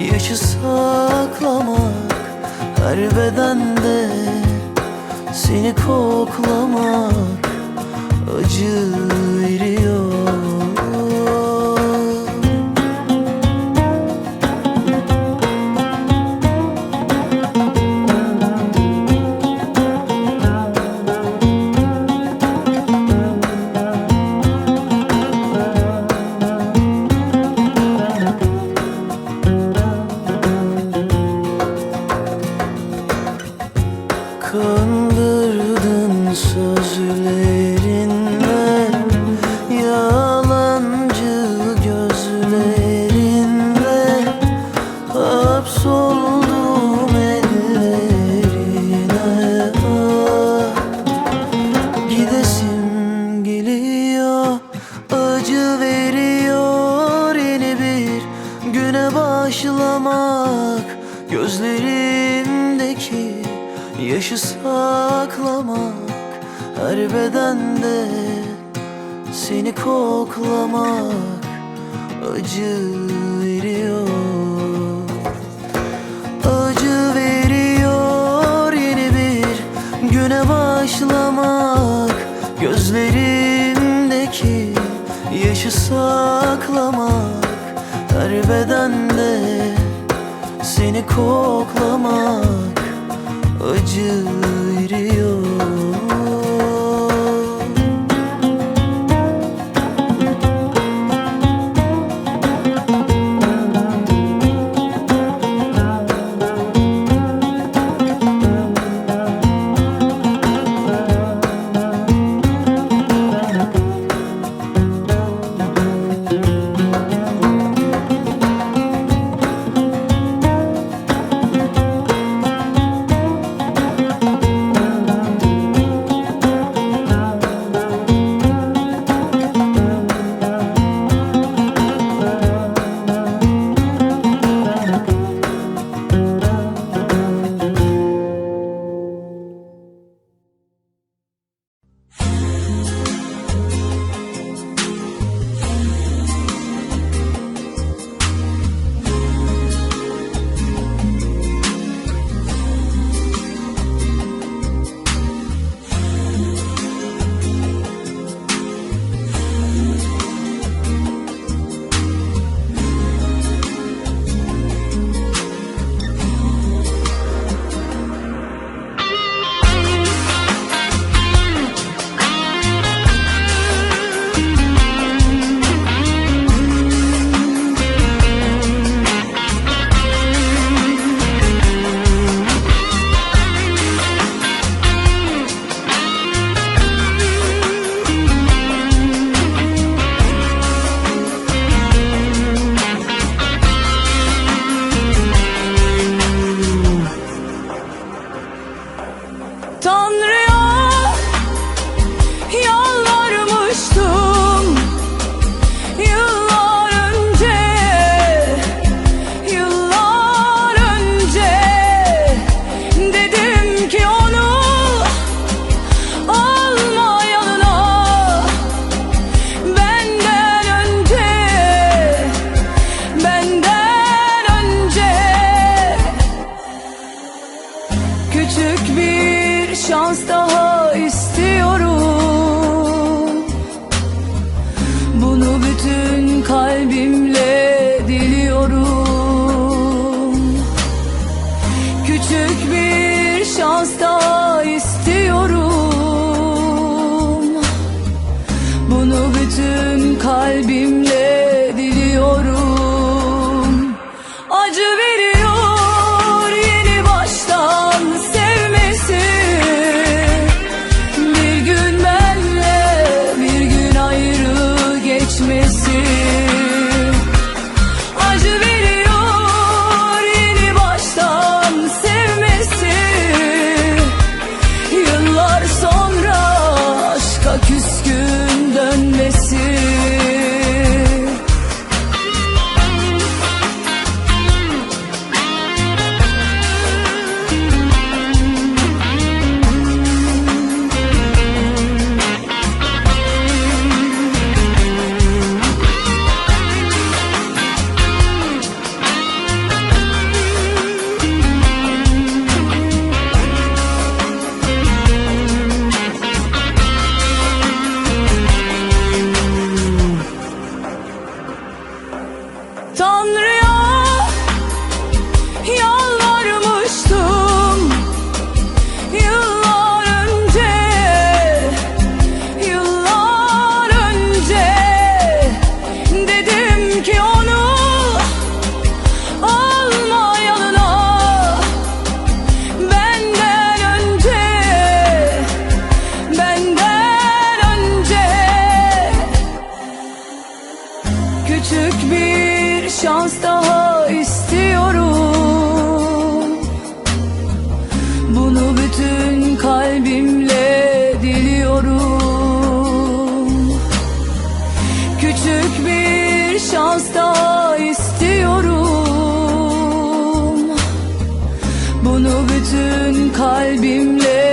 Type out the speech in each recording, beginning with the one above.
Yaşı saklamak her bedende. Seni koklamak acı veriyor. saklamak Her bedende seni koklamak Acı veriyor. Acı veriyor yeni bir güne başlamak Gözlerimdeki yaşı saklamak Her bedende seni koklamak acı veriyor. İstiyorum. Bunu bütün kalbimle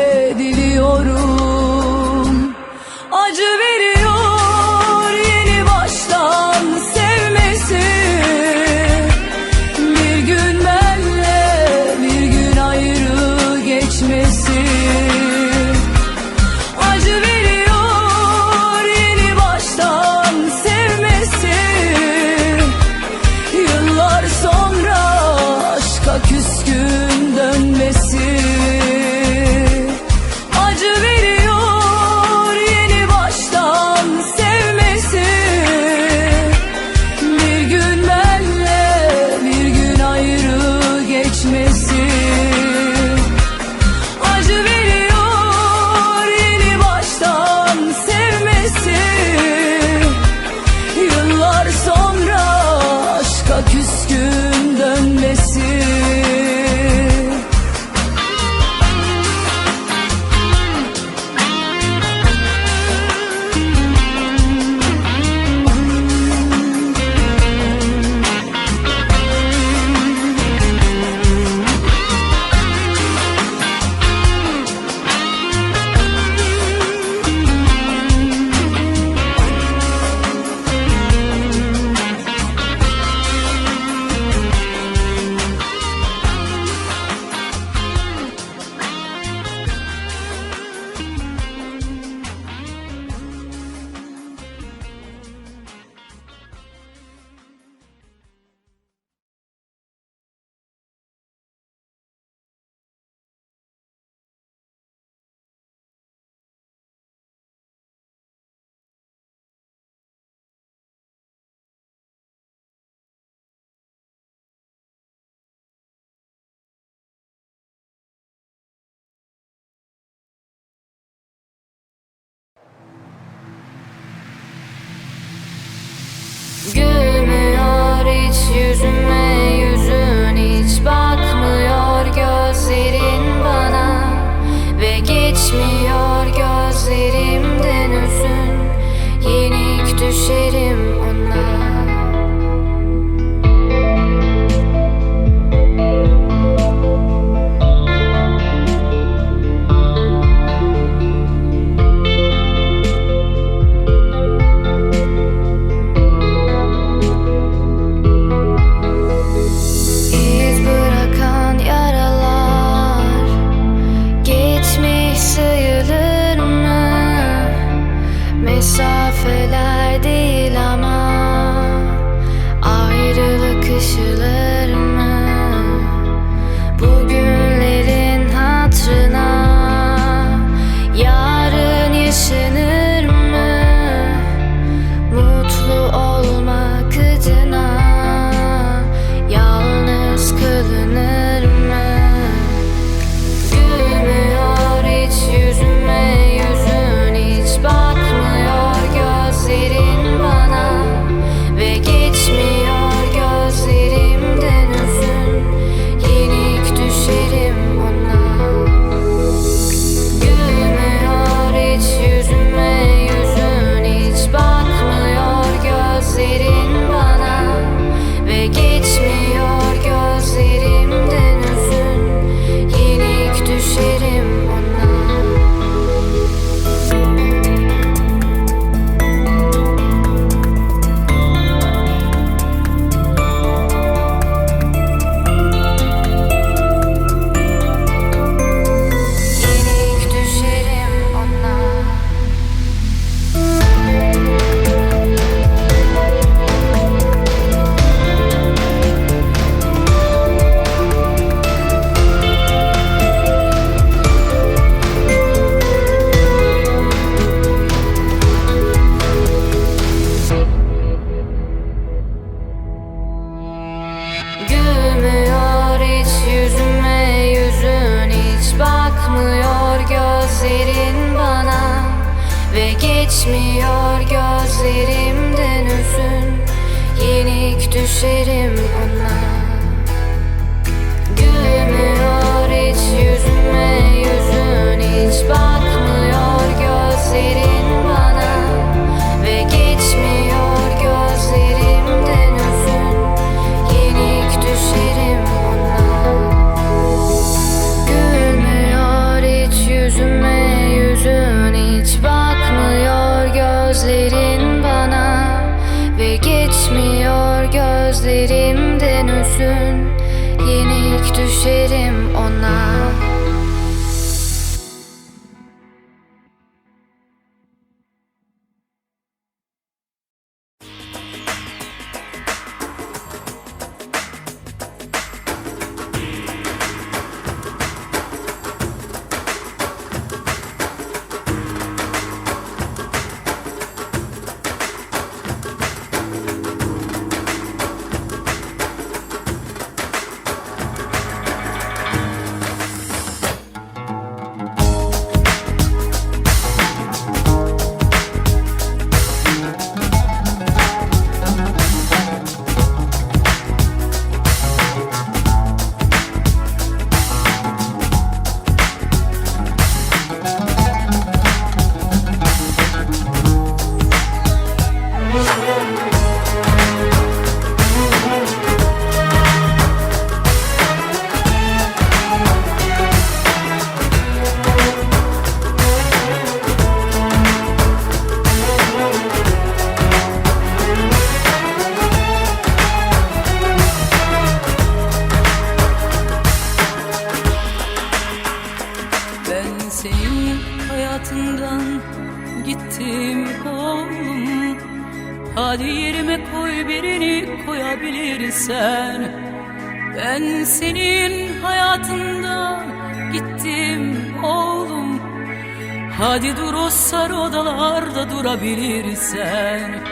Hadi dur o sarı odalarda durabilirsen.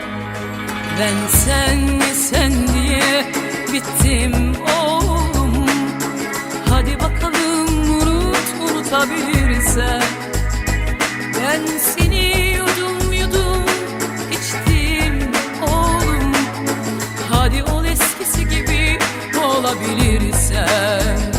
Ben sen sen diye bittim oğlum. Hadi bakalım unut unutabilirsen. Ben seni yudum yudum içtim oğlum. Hadi ol eskisi gibi olabilirsen.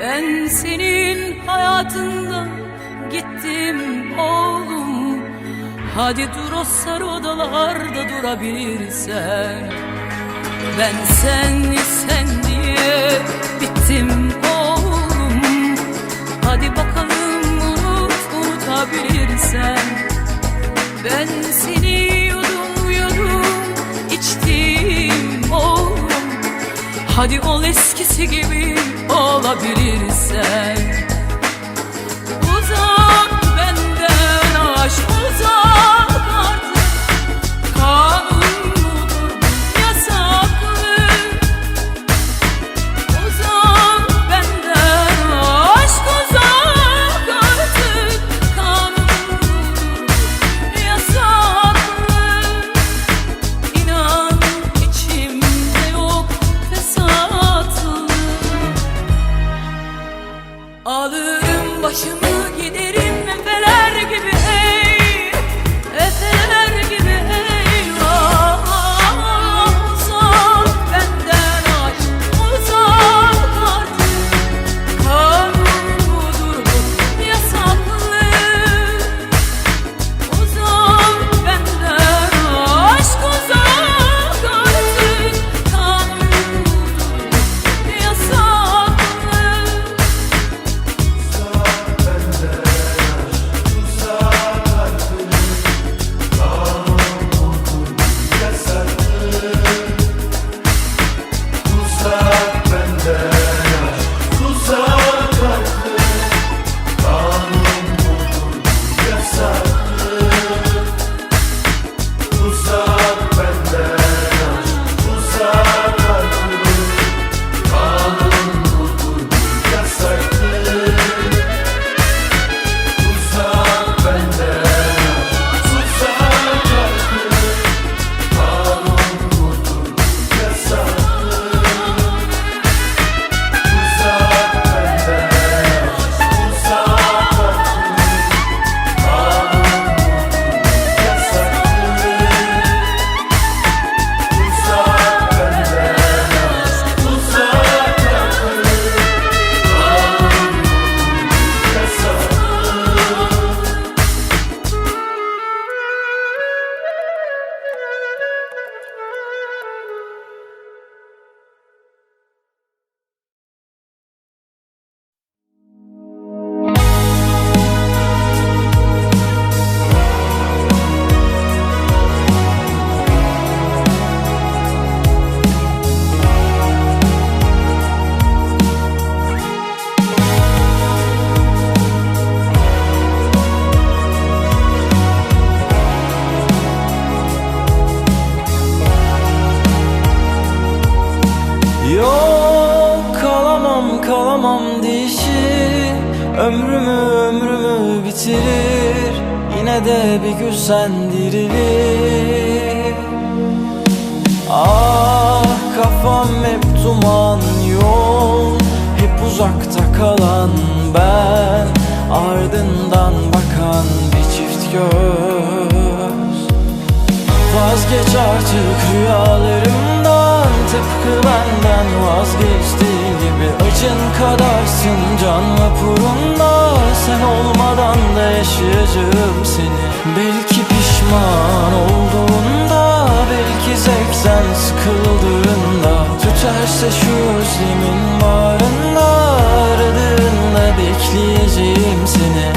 Ben senin hayatından gittim oğlum. Hadi dur o sarı odalarda durabilirsen. Ben sen sen diye bittim oğlum. Hadi bakalım unut unutabilirsen. Ben seni Hadi ol eskisi gibi olabilirsen. Ah kafam hep duman yol Hep uzakta kalan ben Ardından bakan bir çift göz. Vazgeç artık rüyalarımdan Tıpkı benden vazgeçtiğin gibi Acın kadarsın can vapurunda. Sen olmadan da yaşayacağım seni. Belki pişman olduğunda Belki zevkten sıkıldığında Tüterse şu özlemin bağrında Aradığında bekleyeceğim seni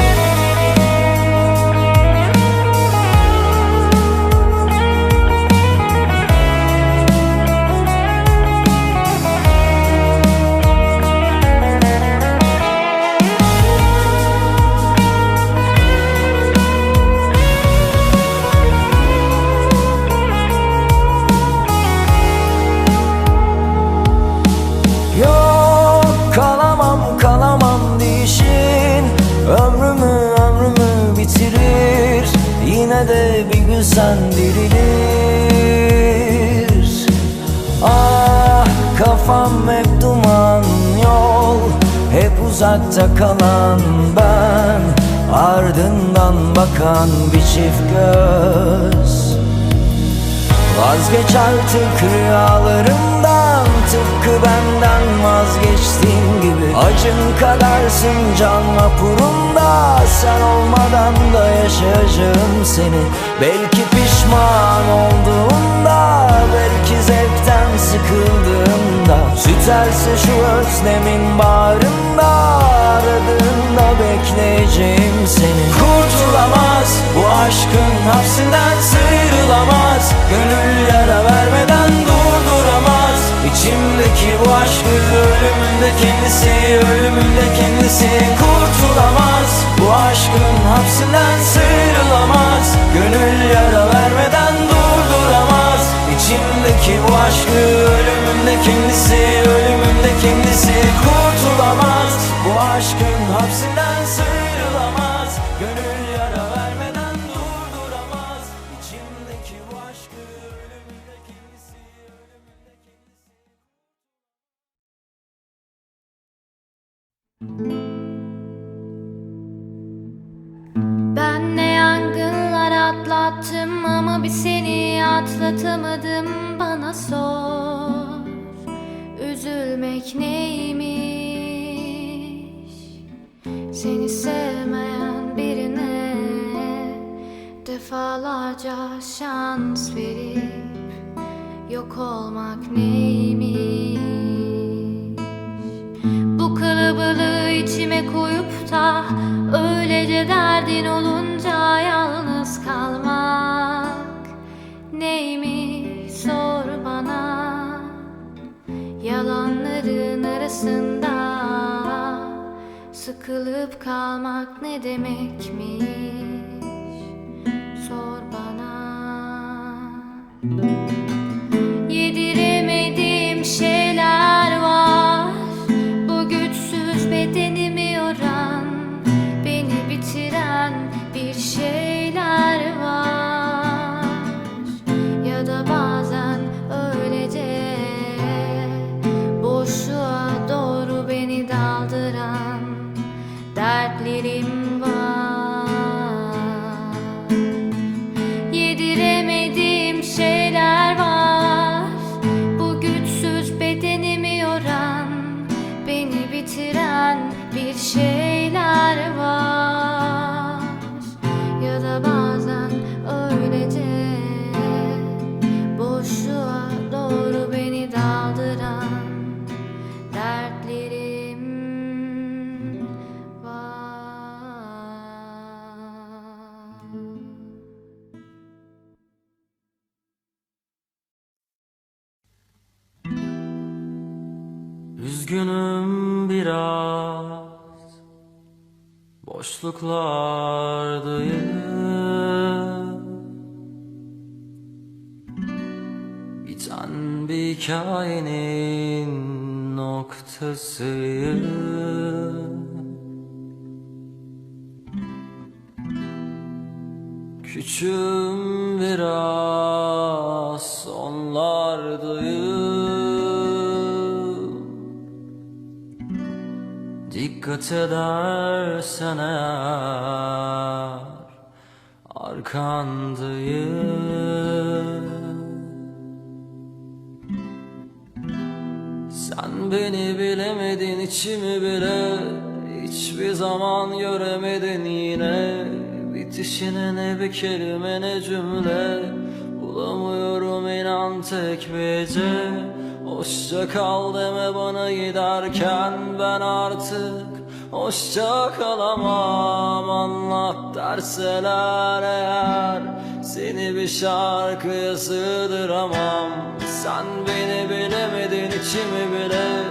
sen dirilir. Ah kafam hep duman yol Hep uzakta kalan ben Ardından bakan bir çift göz. Vazgeç artık rüyalarımdan Tıpkı benden vazgeçtiğin gibi. Acın kadarsın can vapurunda Sen olmadan da yaşayacağım seni. Belki pişman olduğunda Belki zevkten sıkıldığımda Süterse şu özlemin bağrında Aradığında bekleyeceğim seni. Kurtulamaz bu aşkın hapsinden sıyrılamaz Gönül yara vermeden durduramaz İçimdeki bu aşkı ölümünde kendisi Ölümünde kendisi kurtulamaz. Bu aşkın hapsinden sıyrılamaz. Gönül yara vermeden durduramaz. İçimdeki bu aşkı ölümünde kendisi Ölümünde kendisi kurtulamaz. Bu aşkın hapsinden sıyrılamaz. Gönül Ben ne yangınlar atlattım ama bir seni atlatamadım. Bana sor Üzülmek neymiş? Seni sevmeyen birine Defalarca şans verip Yok olmak neymiş kalabalığı içime koyup da Öylece derdin olunca yalnız kalmak Neymiş sor bana? Yalanların arasında Sıkılıp kalmak ne demekmiş çocuklardı yine Biten bir hikayenin noktası Küçük Edersen eğer arkandayım. Sen beni bilemedin içimi bile Hiçbir zaman göremedin. Yine Bitişine ne bir kelime ne cümle Bulamıyorum inan tek bir gece. Hoşça kal deme bana giderken ben artık Hoşça kalamam anlat derseler eğer. Seni bir şarkıya sığdıramam. Sen beni bilemedin içimi bile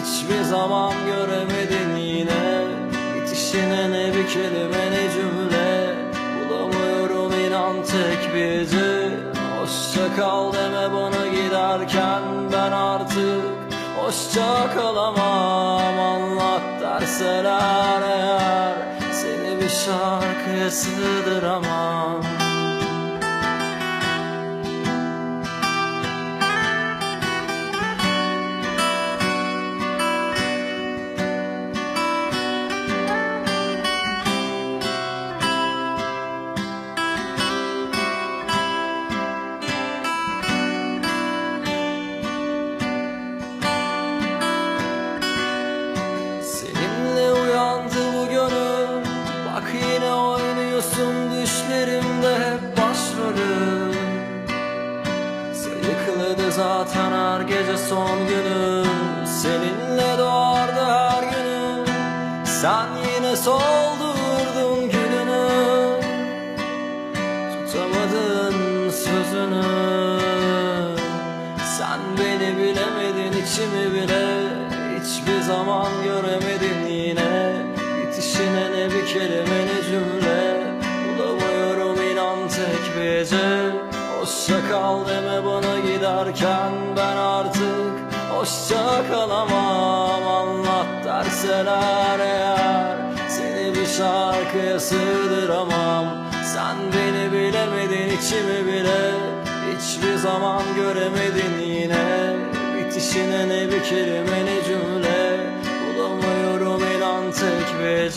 Hiçbir zaman göremedin yine. Bitişine ne bir kelime ne cümle. Bulamıyorum inan tek bir Hoşça kal deme bana giderken ben artık Hoşça kalamam anlat derseler eğer. Seni bir şarkıya sığdıramam Her gece son günü. Seninle doğardı her günü. Sen yine soldurdun gülünü Tutamadın sözünü. Sen beni bilemedin içimi bile Hiçbir zaman göremedin yine. Bitişine ne bir kelime ne cümle. Bulamıyorum inan tek bir gece Hoşça kal deme bana giderken ben artık Hoşça kalamam. Anlat derseler eğer Seni bir şarkıya sığdıramam. Sen beni bilemedin içimi bile Hiçbir zaman göremedin yine. Bitişine ne bir kelime ne cümle Bulamıyorum inan tek bir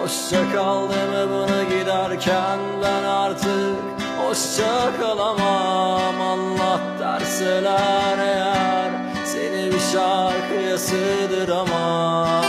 Hoşça kal deme bana giderken ben artık Hoşça kalamam anlat derseler eğer Seni bir şarkıya sığdıramam